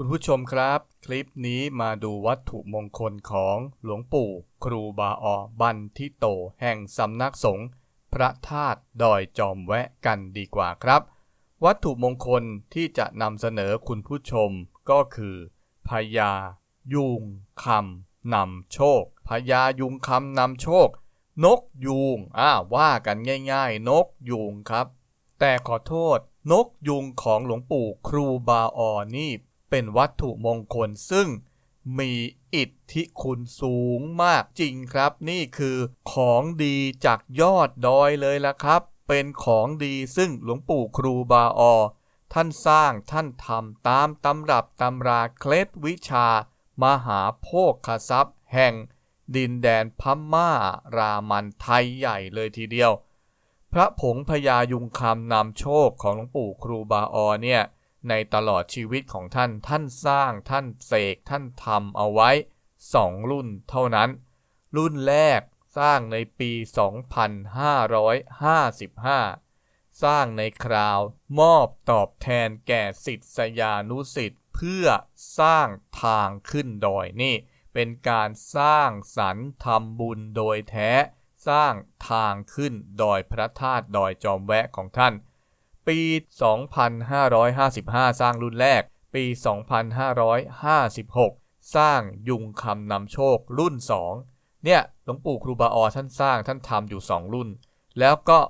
คุณผู้ชมครับ คลิปนี้มาดูวัตถุมงคลของหลวงปู่ ครูบาออบันทิโต แห่งสำนักสงฆ์พระธาตุดอยจอมแวะกันดีกว่าครับ วัตถุมงคลที่จะนำเสนอคุณผู้ชมก็คือพญายุงคำนำโชคพญายุงคำนำโชค นกยูงอ่าว่ากันง่ายๆ นกยูงครับ แต่ขอโทษนกยุงของหลวงปู่ครูบาออนี่ เป็นวัตถุมงคลซึ่งมีอิทธิคุณสูงมากจริงครับ นี่คือของดีจากยอดดอยเลยละครับ เป็นของดีซึ่งหลวงปู่ครูบาออท่านสร้างท่านทำตามตำรับตำราเคล็ดวิชา มหาโภคทรัพย์ แห่ง ดินแดนพม่ารามันไทยใหญ่เลยทีเดียว พระผงพญายุงคำนำโชคของหลวงปู่ครูบาออเนี่ย ในตลอดชีวิตของท่าน ท่านสร้าง ท่านเสก ท่านทำเอาไว้สองรุ่นเท่านั้น รุ่นแรกสร้างในปี 2555 สร้างในคราวมอบตอบแทนแก่ศิษยานุศิษย์เพื่อสร้างทางขึ้นดอยนี่ เป็นการสร้างสรรค์ทำบุญโดยแท้ สร้างทางขึ้นดอยพระธาตุดอยจอมแวะของท่าน ปี 2555 สร้างรุ่นแรก ปี 2556 สร้างยุงคำนำโชครุ่น 2 เนี่ยหลวงปู่ครูบาออท่านสร้างท่านทำอยู่ 2 รุ่น แล้วก็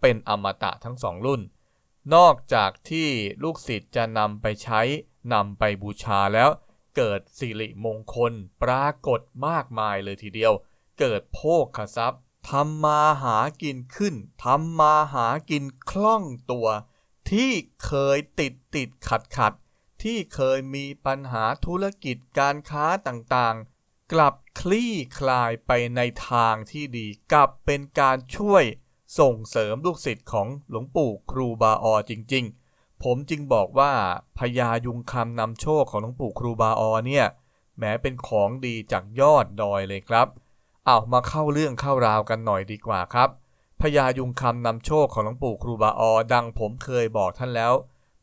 เป็นอมตะทั้ง 2 รุ่น นอกจากที่ลูกศิษย์จะนำไปใช้นำไปบูชาแล้ว เกิดสิริมงคลปรากฏมากมายเลยทีเดียว เกิดโภคทรัพย์ ทำมาหากินขึ้นทำมาหากินคล่องตัว ที่เคยติดติดขัดขัดที่เคยมีปัญหาธุรกิจการค้าต่างๆ กลับคลี่คลายไปในทางที่ดีกลับเป็นการช่วยส่งเสริมลูกศิษย์ของหลวงปู่ครูบาออจริง ๆ ผมจึงบอกว่าพญายุงคำนำโชคของหลวงปู่ครูบาออเนี่ยแม้เป็นของดีจากยอดดอยเลยครับ เอามาเข้าเรื่องเข้าราวกันหน่อยดีกว่าครับพญายุงคำนำโชคของหลวงปู่ครูบาออดังผมเคยบอกท่านแล้ว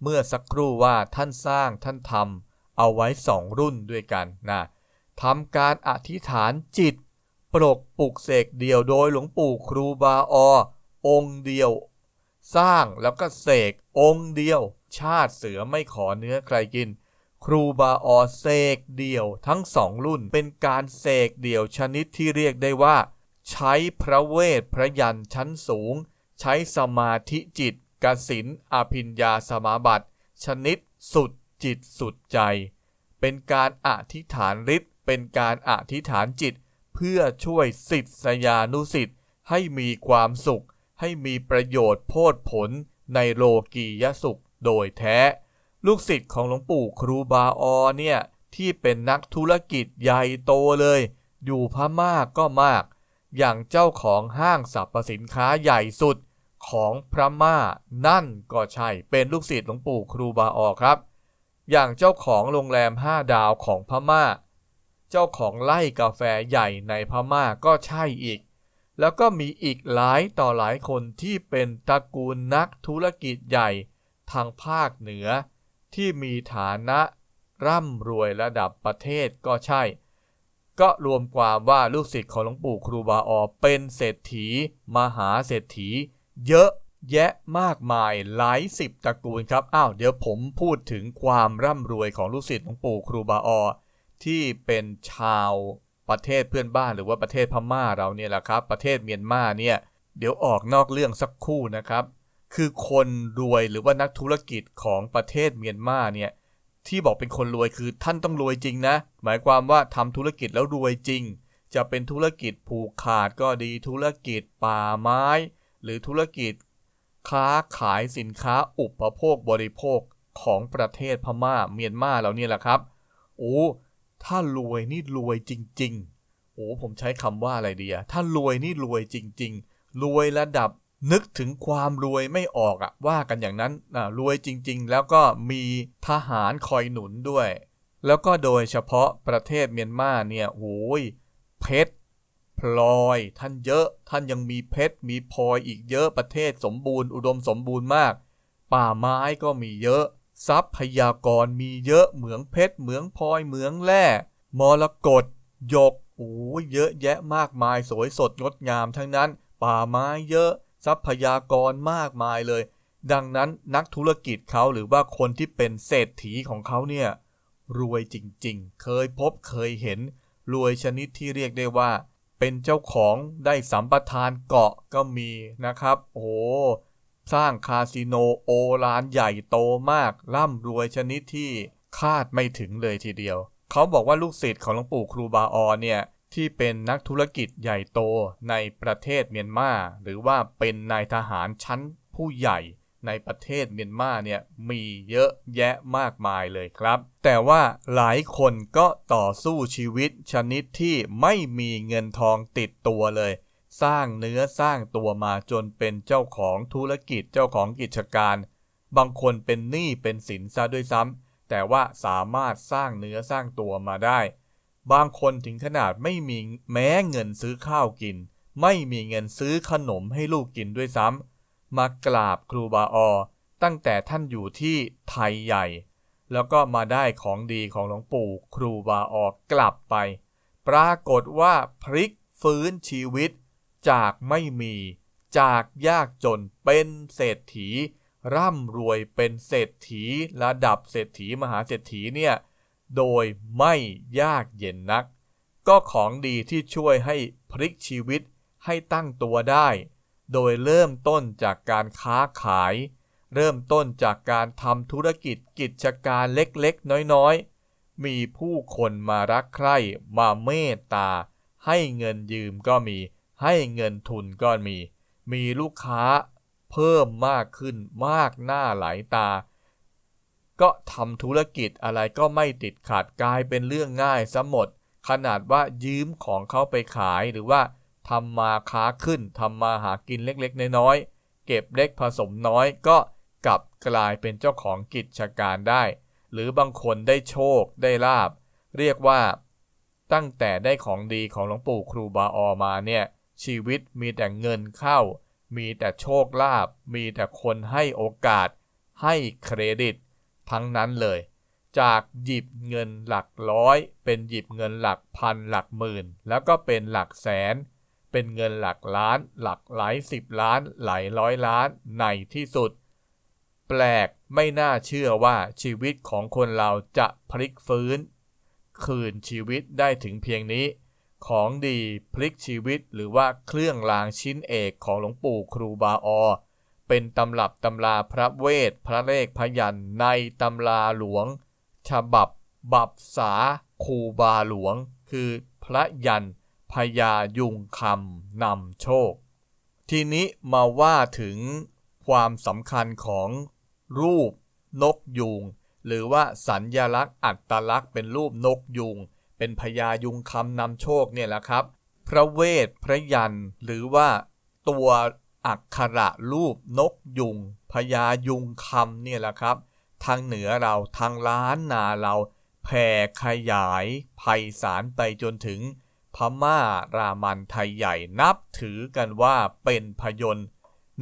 เมื่อสักครู่ว่าท่านสร้างท่านทำเอาไว้สองรุ่นด้วยกันนะทำการอธิษฐานจิต ปลกปลุกเสกเดียวโดยหลวงปู่ครูบาออองค์เดียว สร้างแล้วก็เสกองค์เดียว ชาติเสือไม่ขอเนื้อใครกิน ครูบาออเสกเดี่ยวทั้งสองรุ่น เป็นการเสกเดี่ยวชนิดที่เรียกได้ว่า ใช้พระเวทพระยันชั้นสูง ใช้สมาธิจิตกสินอภิญญาสมาบัติ ชนิดสุดจิตสุดใจ เป็นการอธิษฐานฤทธิ์เป็นการอธิษฐานจิต เพื่อช่วยสิทธิสยานุสิทธิ์ให้มีความสุข ให้มีประโยชน์โพดผลในโลกียสุขโดยแท้ ลูกศิษย์ของหลวงปู่ครูบาออเนี่ยที่เป็นนักธุรกิจใหญ่โตเลย อยู่พม่าก็มาก อย่างเจ้าของห้างสรรพสินค้าใหญ่สุดของพระม่านั่นก็ใช่เป็นลูกศิษย์หลวงปู่ครูบาออครับ อย่างเจ้าของโรงแรมห้าดาวของพม่า เจ้าของไล่กาแฟใหญ่ในพม่าก็ใช่อีก แล้วก็มีอีกหลายต่อหลายคนที่เป็นตระกูลนักธุรกิจใหญ่ทางภาคเหนือ ที่มีฐานะร่ำรวยระดับประเทศก็ใช่ ก็รวมความว่าลูกศิษย์ของหลวงปู่ครูบาออเป็นเศรษฐี มหาเศรษฐี เยอะแยะมากมายหลายสิบตระกูลครับ อ้าวเดี๋ยวผมพูดถึงความร่ำรวยของลูกศิษย์หลวงปู่ครูบาออที่เป็นชาวประเทศเพื่อนบ้านหรือว่าประเทศพม่าเราเนี่ยแหละครับ ประเทศเมียนมาเนี่ยเดี๋ยวออกนอกเรื่องสักคู่นะครับ คือคนรวยหรือว่านักธุรกิจของประเทศเมียนมาเนี่ยที่บอกเป็นคนรวยคือท่านต้องรวยจริงนะ หมายความว่าทำธุรกิจแล้วรวยจริง จะเป็นธุรกิจผูกขาดก็ดีธุรกิจป่าไม้ หรือธุรกิจค้าขายสินค้าอุปโภคบริโภคของประเทศพม่าเมียนมาเราเนี่ยแหละครับโอ้ถ้ารวยนี่รวยจริง ๆ โอ้ผมใช้คำว่าอะไรดีอะถ้ารวยนี่รวยจริง ๆ รวยระดับ นึกถึงความรวยไม่ออกอะว่ากันอย่างนั้นรวยจริงๆ แล้วก็มีทหารคอยหนุนด้วย แล้วก็โดยเฉพาะประเทศเมียนมาเนี่ยโอ้ยเพชรพลอย ท่านเยอะท่านยังมีเพชรมีพลอยอีกเยอะประเทศสมบูรณ์ อุดมสมบูรณ์มาก ป่าไม้ก็มีเยอะ ทรัพยากรมีเยอะเหมืองเพชรเหมืองพลอยเหมืองแร่มรกตหยกโอ้ยเยอะแยะมากมายสวยสดงดงามทั้งนั้น ป่าไม้เยอะ ทรัพยากรมากมายเลย ดังนั้นนักธุรกิจเขาหรือว่าคนที่เป็นเศรษฐีของเขาเนี่ยรวยจริงๆ เคยพบเคยเห็น รวยชนิดที่เรียกได้ว่า เป็นเจ้าของได้สัมปทานเกาะก็มีนะครับ โอ้สร้างคาสิโนโอลานใหญ่โตมาก ร่ำรวยชนิดที่คาดไม่ถึงเลยทีเดียว เขาบอกว่าลูกศิษย์ของหลวงปู่ครูบาออเนี่ย ที่เป็นนักธุรกิจใหญ่โตในประเทศเมียนมา หรือว่าเป็นนายทหารชั้นผู้ใหญ่ในประเทศเมียนมาเนี่ยมีเยอะแยะมากมายเลยครับ แต่ว่าหลายคนก็ต่อสู้ชีวิตชนิดที่ไม่มีเงินทองติดตัวเลย สร้างเนื้อสร้างตัวมาจนเป็นเจ้าของธุรกิจเจ้าของกิจการ บางคนเป็นหนี้เป็นสินซะด้วยซ้ำแต่ว่าสามารถสร้างเนื้อสร้างตัวมาได้ บางคนถึงขนาดไม่มีแม้เงินซื้อข้าวกิน ไม่มีเงินซื้อขนมให้ลูกกินด้วยซ้ำมากราบครูบาออตั้งแต่ท่านอยู่ที่ไทยใหญ่ แล้วก็มาได้ของดีของหลวงปู่ครูบาออกลับไป ปรากฏว่าพลิกฟื้นชีวิต จากไม่มี จากยากจนเป็นเศรษฐี ร่ำรวยเป็นเศรษฐีระดับเศรษฐีมหาเศรษฐีเนี่ย โดยไม่ยากเย็นนัก ก็ของดีที่ช่วยให้พลิกชีวิตให้ตั้งตัวได้ โดยเริ่มต้นจากการค้าขาย เริ่มต้นจากการทำธุรกิจกิจการเล็กๆ น้อยๆ มีผู้คนมารักใคร่มาเมตตา ให้เงินยืมก็มี ให้เงินทุนก็มี มีลูกค้าเพิ่มมากขึ้นมากหน้าหลายตา ก็ทำธุรกิจอะไรก็ไม่ติดขัดกลายเป็นเรื่องง่ายซะหมด ขนาดว่ายืมของเขาไปขายหรือว่าทำมาค้าขึ้นทำมาหากินเล็กๆ น้อยๆเก็บเล็กผสมน้อยก็กลับกลายเป็นเจ้าของกิจการได้ หรือบางคนได้โชคได้ลาบ เรียกว่า ตั้งแต่ได้ของดีของหลวงปู่ครูบาออมาเนี่ยชีวิตมีแต่เงินเข้า มีแต่โชคลาภมีแต่คนให้โอกาส ให้เครดิต ทั้งนั้นเลย จากหยิบเงินหลักร้อย เป็นหยิบเงินหลักพันหลักหมื่น แล้วก็เป็นหลักแสน เป็นเงินหลักล้าน หลักหลายสิบล้าน หลายร้อยล้านในที่สุด แปลกไม่น่าเชื่อว่าชีวิตของคนเราจะพลิกฟื้น คืนชีวิตได้ถึงเพียงนี้ ของดีพลิกชีวิตหรือว่าเครื่องรางชิ้นเอกของหลวงปู่ครูบาออ เป็นตำรับตำราพระเวท พระเลขพยันในตำราหลวง ฉบับ บับสาคูบาหลวง คือพระยันพญายุงคำนำโชค ทีนี้มาว่าถึงความสำคัญของรูปนกยูง หรือว่าสัญญลักษณ์อัตลักษณ์เป็นรูปนกยูง เป็นพญายุงคำนำโชคเนี่ยแหละครับ พระเวทพระยันหรือว่าตัว อักขระรูปนกยุงพญายุงคำเนี่ยแหละครับ ทางเหนือเราทางล้านนาเราแผ่ขยายไพศาลไปจนถึงพม่ารามันไทยใหญ่นับถือกันว่าเป็นพยนต์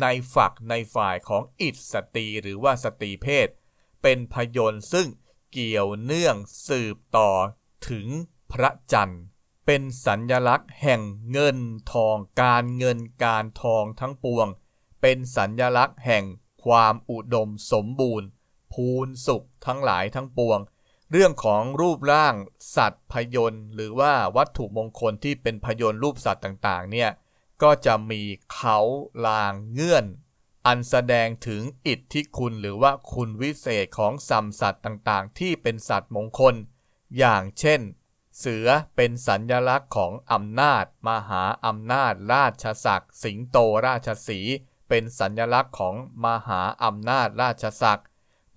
ในฝักในฝ่ายของอิสตรีหรือว่าสตรีเพศ เป็นพยนต์ซึ่งเกี่ยวเนื่องสืบต่อถึงพระจันทร์ เป็นสัญญลักษณ์แห่งเงินทองการเงินการทองทั้งปวง เป็นสัญญลักษณ์แห่งความอุดมสมบูรณ์ พูนสุขทั้งหลายทั้งปวง เรื่องของรูปร่างสัตว์พยนต์ หรือว่าวัตถุมงคลที่เป็นพยนต์รูปสัตว์ต่างๆเนี่ยก็จะมีเขาลางเงื่อน อันแสดงถึงอิทธิคุณหรือว่าคุณวิเศษของสัมสัตว์ต่างๆ ที่เป็นสัตว์มงคล อย่างเช่น เสือเป็นสัญญลักษณ์ของอำนาจ มหาอำนาจ ราชศักดิ์สิงโตราชสีเป็นสัญลักษณ์ของมหาอำนาจราชศักดิ์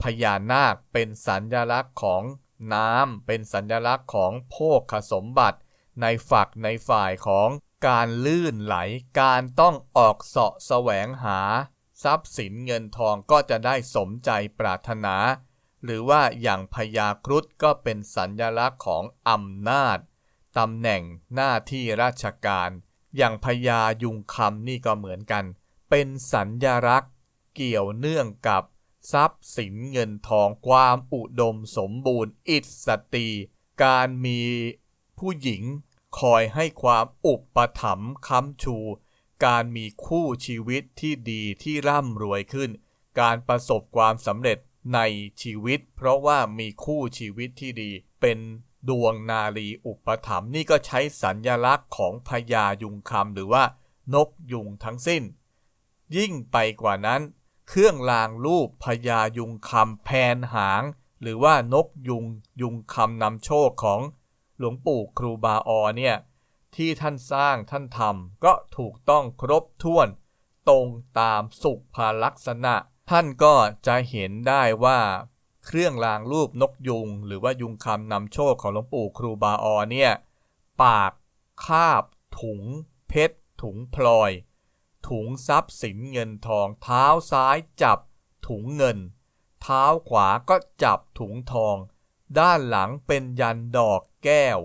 พญานาคเป็นสัญญลักษณ์ของน้ำเป็นสัญลักษณ์ของโภคสมบัติ ในฝักในฝ่ายของการลื่นไหล การต้องออกเสาะแสวงหา ทรัพย์สินเงินทองก็จะได้สมใจปรารถนา หรือว่าอย่างพญาครุฑก็เป็นสัญลักษณ์ของอำนาจตำแหน่งหน้าที่ราชการ อย่างพญายุงคำนี่ก็เหมือนกัน เป็นสัญลักษณ์เกี่ยวเนื่องกับ ทรัพย์สินเงินทองความอุดมสมบูรณ์ อิสตีการมีผู้หญิงคอยให้ความอุปถัมภ์ค้ำชู การมีคู่ชีวิตที่ดีที่ร่ำรวยขึ้น การประสบความสำเร็จ ในชีวิต เพราะว่ามีคู่ชีวิตที่ดี เป็นดวงนารีอุปถัมภ์นี่ก็ใช้สัญญลักษณ์ของพญายุงคำหรือว่านกยุงทั้งสิ้น ยิ่งไปกว่านั้น เครื่องรางรูปพญายุงคำแผนหาง หรือว่านกยุงยุงคำนำโชคของหลวงปู่ครูบาออเนี่ยที่ท่านสร้างท่านทำก็ถูกต้องครบถ้วน ตรงตามสุขภลักษณะ ท่านก็จะเห็นได้ว่าเครื่องรางรูปนกยุง หรือว่ายุงคำนำโชคของหลวงปู่ครูบาออเนี่ยปากคาบ ถุง เพชร ถุงพลอย ถุงทรัพย์สินเงินทอง เท้าซ้ายจับ ถุงเงิน เท้าขวาก็จับถุงทอง ด้านหลังเป็นยันดอกแก้ว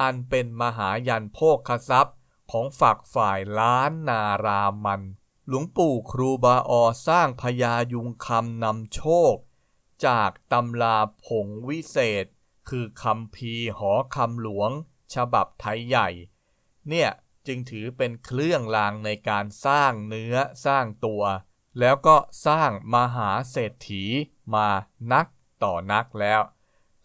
อันเป็นมหายันโภคทรัพย์ของฝักฝ่ายล้านนารามัน หลวงปู่ครูบาออสร้างพญายุงคำนำโชค จากตำราผงวิเศษ คือคำพีหอคำหลวง ฉบับไทยใหญ่ เนี่ยจึงถือเป็นเครื่องรางในการสร้างเนื้อสร้างตัว แล้วก็สร้างมหาเศรษฐีมานักต่อนักแล้ว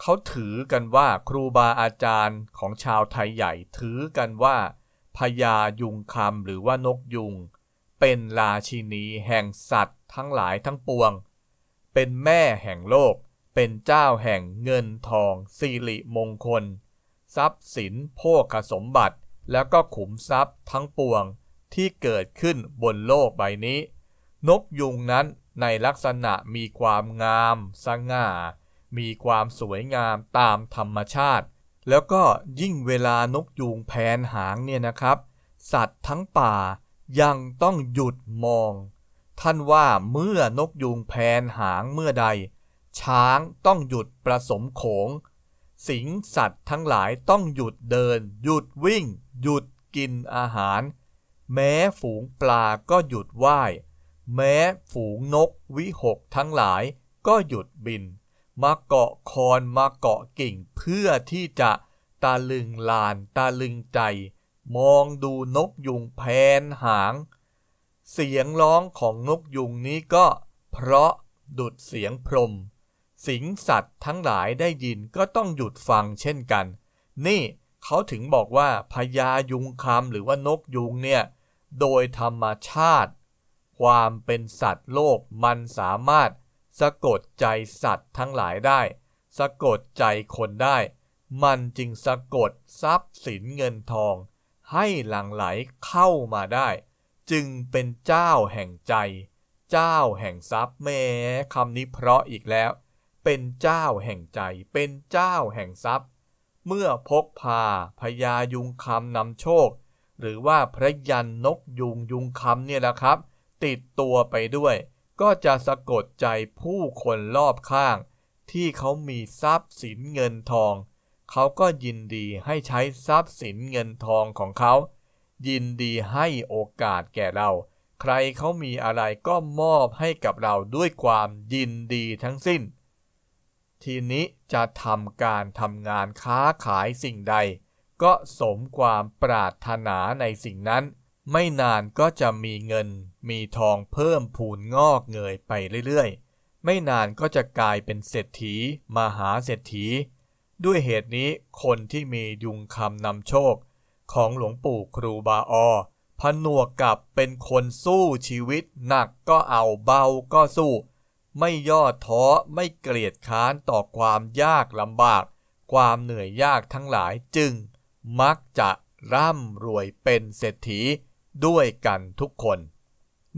เขาถือกันว่าครูบาอาจารย์ของชาวไทยใหญ่ถือกันว่าพญายุงคำหรือว่านกยุง เป็นราชินีแห่งสัตว์ทั้งหลายทั้งปวง เป็นแม่แห่งโลก เป็นเจ้าแห่งเงินทองสิริมงคล ทรัพย์สินโภคสมบัติ แล้วก็ขุมทรัพย์ทั้งปวงที่เกิดขึ้นบนโลกใบนี้ นกยุงนั้นในลักษณะมีความงาม สง่า มีความสวยงามตามธรรมชาติ แล้วก็ยิ่งเวลานกยูงแผนหางเนี่ยนะครับ สัตว์ทั้งป่า ยังต้องหยุดมอง ท่านว่าเมื่อนกยูงแผนหางเมื่อใด ช้างต้องหยุดประสมโขง สิงสัตว์ทั้งหลายต้องหยุดเดิน หยุดวิ่ง หยุดกินอาหาร แม้ฝูงปลาก็หยุดว่าย แม้ฝูงนกวิหกทั้งหลายก็หยุดบิน มาเกาะคอนมาเกาะกิ่งเพื่อที่จะตาลึงลานตาลึงใจ มองดูนกยุงแผนหาง เสียงร้องของนกยุงนี้ก็เพราะดุดเสียงพรม สิงสัตว์ทั้งหลายได้ยินก็ต้องหยุดฟังเช่นกัน นี่เขาถึงบอกว่าพญายุงคำหรือว่านกยุงเนี่ย โดยธรรมชาติ ความเป็นสัตว์โลกมันสามารถสะกดใจสัตว์ทั้งหลายได้ สะกดใจคนได้ มันจึงสะกดทรัพย์สินเงินทอง ให้หลั่งไหลเข้ามาได้ จึงเป็นเจ้าแห่งใจ เจ้าแห่งทรัพย์แม้คำนี้เพราะอีกแล้ว เป็นเจ้าแห่งใจ เป็นเจ้าแห่งทรัพย์ เมื่อพกพาพญายุงคำนำโชค หรือว่าพระยันนกยุงยุงคำเนี่ยแหละครับ ติดตัวไปด้วย ก็จะสะกดใจผู้คนรอบข้าง ที่เขามีทรัพย์สินเงินทอง เขาก็ยินดีให้ใช้ทรัพย์สินเงินทองของเขา ยินดีให้โอกาสแก่เรา ใครเขามีอะไรก็มอบให้กับเราด้วยความยินดีทั้งสิ้น ทีนี้จะทำการทำงานค้าขายสิ่งใด ก็สมความปรารถนาในสิ่งนั้น ไม่นานก็จะมีเงิน มีทองเพิ่มพูนงอกเงยไปเรื่อยๆ ไม่นานก็จะกลายเป็นเศรษฐีมหาเศรษฐี ด้วยเหตุนี้คนที่มียุงคำนำโชค ของหลวงปู่ครูบาออผนวกกับเป็นคนสู้ชีวิต หนักก็เอาเบาก็สู้ ไม่ย่อท้อไม่เกลียดค้านต่อความยากลำบาก ความเหนื่อยยากทั้งหลายจึง มักจะร่ำรวยเป็นเศรษฐีด้วยกันทุกคน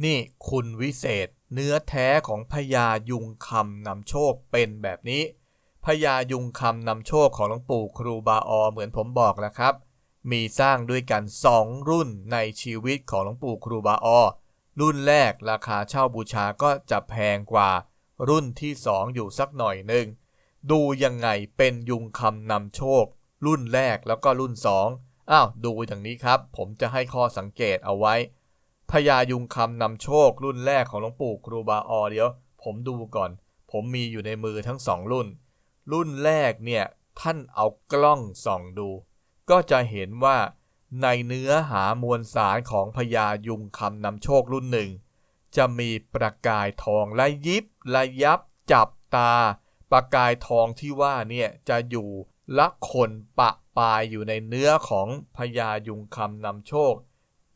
นี่คุณวิเศษเนื้อแท้ของพญายุงคำนำโชคเป็นแบบนี้ พญายุงคำนำโชคของหลวงปู่ครูบาออเหมือนผมบอกแล้วครับ มีสร้างด้วยกัน 2 รุ่นในชีวิตของหลวงปู่ครูบาออรุ่นแรกราคาเช่าบูชาก็จะแพงกว่า รุ่นที่ 2 อยู่สักหน่อยหนึ่งดูยังไงเป็นยุงคำนำโชค รุ่นแรกแล้วก็รุ่น 2อ้าวดูอย่างนี้ครับ ผมจะให้ข้อสังเกตเอาไว้พญายุงคำนำโชค รุ่นแรกของหลวงปู่ครูบาออเดี๋ยว ผมดูก่อน ผมมีอยู่ในมือทั้งสองรุ่น รุ่นแรกเนี่ยท่านเอากล้องส่องดู ก็จะเห็นว่าในเนื้อหามวลสารของพญายุงคำนำโชครุ่นหนึ่ง จะมีประกายทองและยิบระยับจับตา ประกายทองที่ว่าเนี่ยจะอยู่ละคนปะปายอยู่ในเนื้อของพญายุงคำนำโชค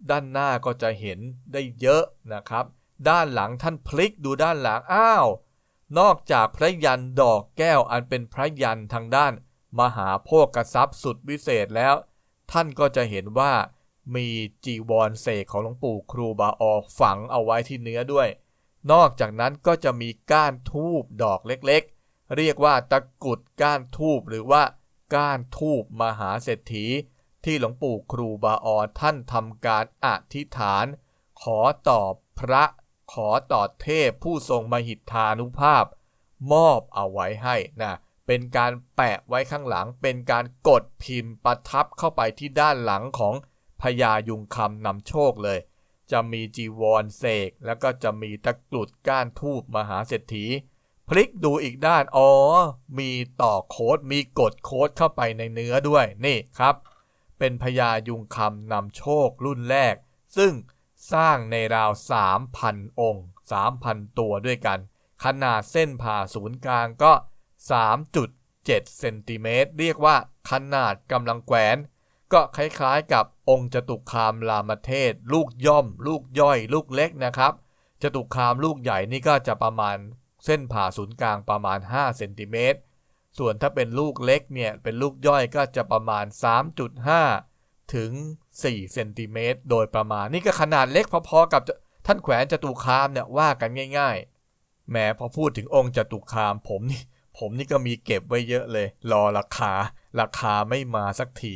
ด้านหน้าก็จะเห็นได้เยอะนะครับ ด้านหลังท่านพลิกดูด้านหลังอ้าว นอกจากพระยันดอกแก้วอันเป็นพระยันทางด้าน มหาโภกทรัพย์สุดวิเศษแล้ว ท่านก็จะเห็นว่ามีจีวรเสกของหลวงปู่ครูบาออกฝังเอาไว้ที่เนื้อด้วย นอกจากนั้นก็จะมีก้านทูบดอกเล็กๆ เรียกว่าตะกุดก้านทูบหรือว่าก้านทูบมหาเศรษฐี ที่หลวงปู่ครูบาออท่านทำการอธิษฐาน ขอตอบพระ ขอต่อเทพผู้ทรงมหิทธานุภาพ มอบเอาไว้ให้นะเป็นการแปะไว้ข้างหลัง เป็นการกดพิมพ์ประทับเข้าไปที่ด้านหลังของพญายุงคำนำโชคเลย จะมีจีวรเสก แล้วก็จะมีตะกรุดก้านทูบมหาเศรษฐี พลิกดูอีกด้าน อ๋อ มีต่อโค้ดมีกดโค้ดเข้าไปในเนื้อด้วย นี่ครับ เป็นพญายุงคำนำโชครุ่นแรก ซึ่ง สร้างในราว 3,000 องค์ 3,000 ตัวด้วยกัน ขนาดเส้นผ่าศูนย์กลางก็ 3.7 เซนติเมตร เรียกว่าขนาดกำลังแขวน ก็คล้ายๆกับองค์จตุคามรามเทศ ลูกย่อม ลูกย่อย ลูกเล็กนะครับ จตุคามลูกใหญ่นี่ก็จะประมาณเส้นผ่าศูนย์กลางประมาณ 5 เซนติเมตร ส่วนถ้าเป็นลูกเล็กเนี่ย เป็นลูกย่อยก็จะประมาณ 3.5 ถึง 4 เซนติเมตรโดยประมาณ นี่ก็ขนาดเล็กพอๆกับท่านแขวนจตุคามเนี่ยว่ากันง่าย ๆแหมพอพูดถึงองค์จตุคามผมนี่ผมนี่ก็มีเก็บไว้เยอะเลย รอราคา ราคาไม่มาสักที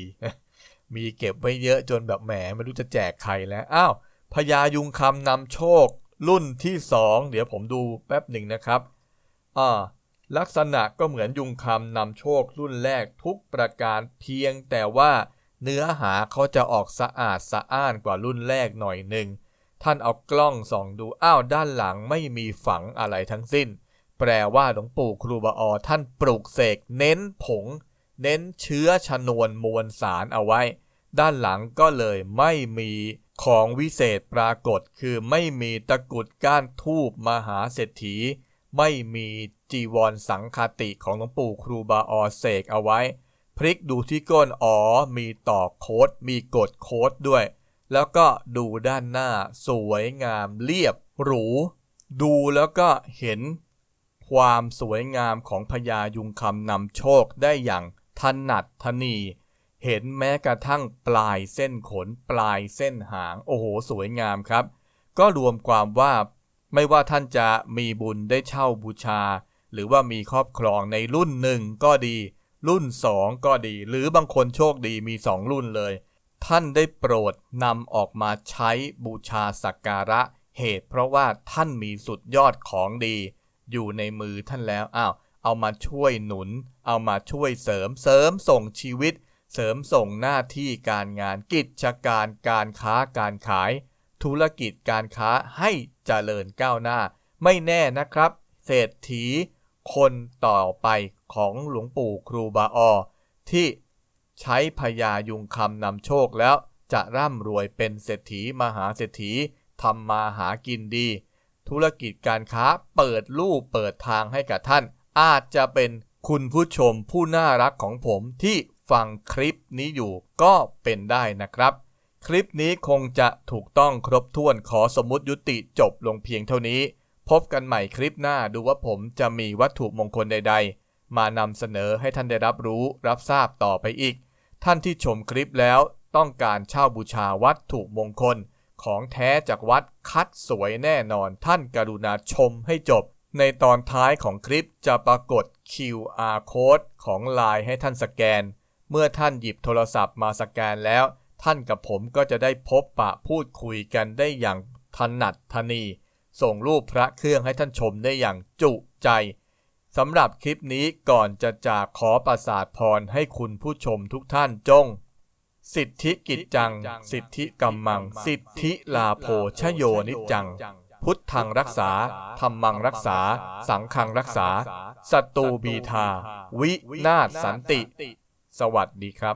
มีเก็บไว้เยอะจนแบบแหมไม่รู้จะแจกใครแล้ว อ้าวพญายุงคำนำโชค รุ่นที่ 2 เดี๋ยวผมดูแป๊บหนึ่งนะครับอ่าลักษณะก็เหมือนยุงคำนำโชครุ่นแรกทุกประการเพียงแต่ว่า เนื้อหาเขาจะออกสะอาดสะอ้านกว่ารุ่นแรกหน่อยหนึ่ง ท่านเอากล้องส่องดูอ้าวด้านหลังไม่มีฝังอะไรทั้งสิ้น แปลว่าหลวงปู่ครูบาออท่านปลูกเสกเน้นผง เน้นเชื้อชนวนมวลสารเอาไว้ ด้านหลังก็เลยไม่มีของวิเศษปรากฏคือไม่มีตะกุดก้านทูบมหาเศรษฐี ไม่มีจีวรสังคติของหลวงปู่ครูบาออเสกเอาไว้ พลิกดูที่ก้นอ๋อ มีต่อโค้ด มีกดโค้ดด้วย แล้วก็ดูด้านหน้า สวยงามเรียบหรู ดูแล้วก็เห็นความสวยงามของพญายุงคำนำโชคได้อย่างถนัดทนี เห็นแม้กระทั่งปลายเส้นขน ปลายเส้นหาง โอ้โห สวยงามครับ ก็รวมความว่าไม่ว่าท่านจะมีบุญได้เช่าบูชา หรือว่ามีครอบครองในรุ่นหนึ่งก็ดี รุ่นสองก็ดี หรือบางคนโชคดีมีสองรุ่นเลย ท่านได้โปรดนำออกมาใช้บูชาสักการะ เหตุเพราะว่าท่านมีสุดยอดของดี อยู่ในมือท่านแล้วอ้าวเอามาช่วยหนุน เอามาช่วยเสริมเสริมส่งชีวิต เสริมส่งหน้าที่การงานกิจการการค้าการขาย ธุรกิจการค้าให้เจริญก้าวหน้า ไม่แน่นะครับ เศรษฐีคนต่อไป ของหลวงปู่ครูบาออที่ใช้พญายุงคำนำโชคแล้วจะร่ำรวยเป็นเศรษฐีมหาเศรษฐีทำมาหากินดี ธุรกิจการค้าเปิดลู่เปิดทางให้กับท่าน อาจจะเป็นคุณผู้ชมผู้น่ารักของผมที่ฟังคลิปนี้อยู่ก็เป็นได้นะครับ คลิปนี้คงจะถูกต้องครบถ้วนขอสมมติยุติจบลงเพียงเท่านี้ พบกันใหม่คลิปหน้าดูว่าผมจะมีวัตถุมงคลใด ๆ มานำเสนอให้ท่านได้รับรู้รับทราบต่อไปอีก ท่านที่ชมคลิปแล้วต้องการเช่าบูชาวัตถุมงคล ของแท้จากวัดคัดสวยแน่นอนท่านกรุณาชมให้จบ ในตอนท้ายของคลิปจะปรากฏ QR code ของ Line ให้ท่านสแกน เมื่อท่านหยิบโทรศัพท์มาสแกนแล้ว ท่านกับผมก็จะได้พบปะพูดคุยกันได้อย่างถนัดทนี ส่งรูปพระเครื่องให้ท่านชมได้อย่างจุใจ สำหรับคลิปนี้ก่อนจะจากขอประสาทพรให้คุณผู้ชมทุกท่านจง สิทธิกิจจัง สิทธิกัมมัง สิทธิลาโภชโยนิจจัง พุทธังรักษาธรรมังรักษา สังฆังรักษาศัตตูบีทา วินาศสันติ สวัสดีครับ